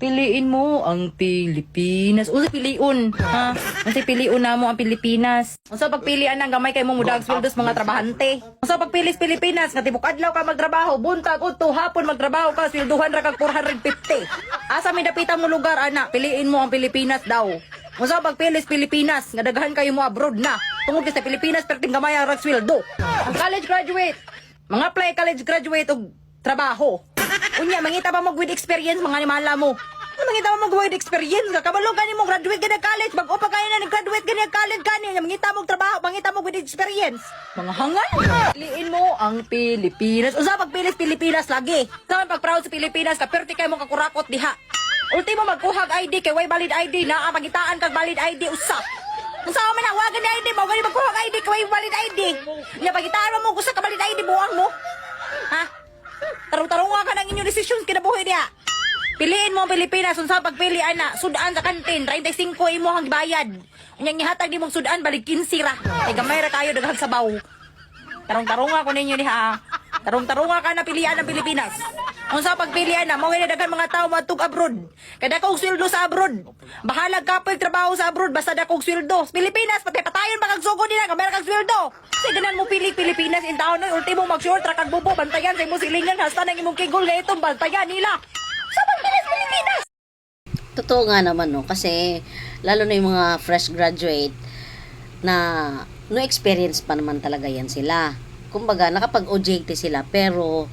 Piliin mo ang Pilipinas. Usa piliun, ha? Unsa piliun na mo ang Pilipinas? Unsa pagpilian ng gamay kay mo mudag sweldos mga trabahante? Unsa pagpilis Pilipinas nga tibok adlaw ka magtrabaho, buntag udto hapon magtrabaho ka swelduhan ra kag 450. Asa mi dapitang mo lugar ana? Piliin mo ang Pilipinas daw. Unsa pagpilis Pilipinas nga daghan kayo mo abroad na. Tungod kay sa Pilipinas perting gamay ang sweldo. Ang college graduate, mga apply college graduate og trabaho. Unya, mangita ba mo with experience mga animala mo? Mangita mo mag experience ka? Kabalo gani mo graduate gani college, bago pa kayo na nag-graduate gani ang college gani, nga mangita mo trabaho, mangita mo with experience. Mga hangal. Piliin mo ang Pilipinas. Usa pag pilis Pilipinas lagi. Sa pag proud sa Pilipinas, kaperte kay mo kakurakot diha. Ultimo magkuhag ID kay way valid ID na ang pagitaan kag valid ID usa. Kung sa man hawagan ni ID mo, gani magkuhag ID kay way valid ID. Nya pagitaan mo mo usa ka valid ID buang mo. Ha? Tarong-tarong ka ng inyong desisyon kinabuhi diha. Piliin mo ang Pilipinas unsa pagpili ana, sudan sa kantin, 35 imo hang bayad. Unyang gihatag nimong sudan balik 15 ra. Kay gamay ra kayo daghang sabaw. Tarong-tarong ako ninyo diha. Tarong-tarong ka na pilian ng Pilipinas. Unsa pagpilian na mao daghan mga tawo matug abroad. Kada kog sweldo sa abroad. Bahala ka pag trabaho sa abroad basta dakog sweldo. Sa Pilipinas patay patayon ba kag sugo nila gamay kag sweldo. Say ganan mo pili Pilipinas in taon nun ultimo mag short ra kag bubo bantayan sa imong silingan hasta nang imong kigol nga itong bantayan nila. Sa pagpilis Pilipinas. Totoo nga naman, no? Kasi, lalo na yung mga fresh graduate na no experience pa naman talaga yan sila. Kumbaga, nakapag-OJT sila, pero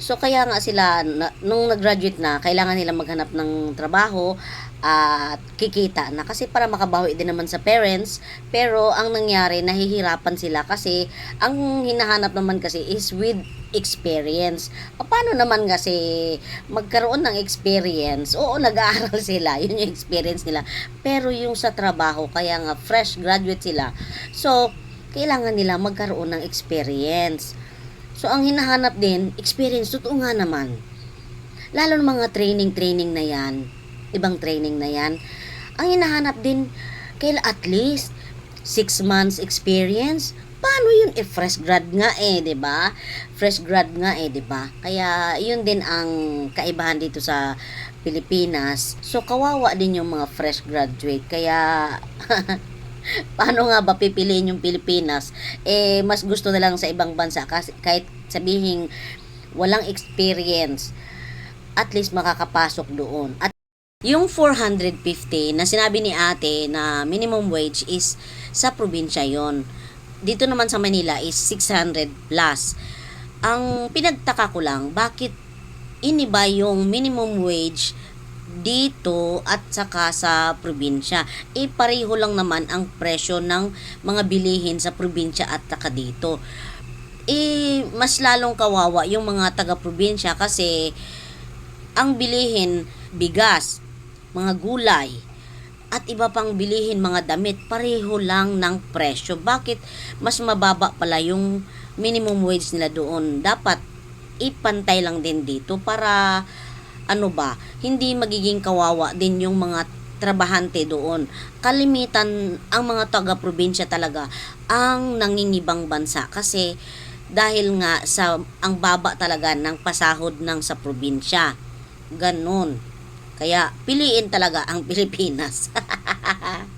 So kaya nga sila na, nung nag-graduate na, kailangan nila maghanap ng trabaho at kikita na kasi para makabawi din naman sa parents pero ang nangyari nahihirapan sila kasi ang hinahanap naman kasi is with experience. Paano naman kasi magkaroon ng experience? Oo, nag-aaral sila, yun yung experience nila. Pero yung sa trabaho, kaya nga fresh graduate sila. So, kailangan nila magkaroon ng experience. So, ang hinahanap din, experience, totoo nga naman. Lalo ng mga training-training na yan, ibang training na yan, ang hinahanap din, kaila at least, 6 months experience, paano yun? Eh, fresh grad nga eh, ba? Fresh grad nga eh, ba? Kaya, yun din ang kaibahan dito sa Pilipinas. So, kawawa din yung mga fresh graduate. Kaya, paano nga ba pipiliin yung Pilipinas? Eh, mas gusto na lang sa ibang bansa kasi kahit sabihin walang experience, at least makakapasok doon. At yung 450 na sinabi ni ate na minimum wage is sa probinsya yon. Dito naman sa Manila is 600 plus. Ang pinagtaka ko lang, bakit iniba yung minimum wage dito at saka sa probinsya. Eh pareho lang naman ang presyo ng mga bilihin sa probinsya at saka dito. Eh mas lalong kawawa yung mga taga-probinsya kasi ang bilihin bigas, mga gulay, at iba pang bilihin mga damit, pareho lang ng presyo. Bakit mas mababa pala yung minimum wage nila doon? Dapat ipantay lang din dito para ano ba, hindi magiging kawawa din yung mga trabahante doon. Kalimitan ang mga taga-probinsya talaga ang nangingibang bansa kasi dahil nga sa ang baba talaga ng pasahod ng sa probinsya. Ganon. Kaya piliin talaga ang Pilipinas.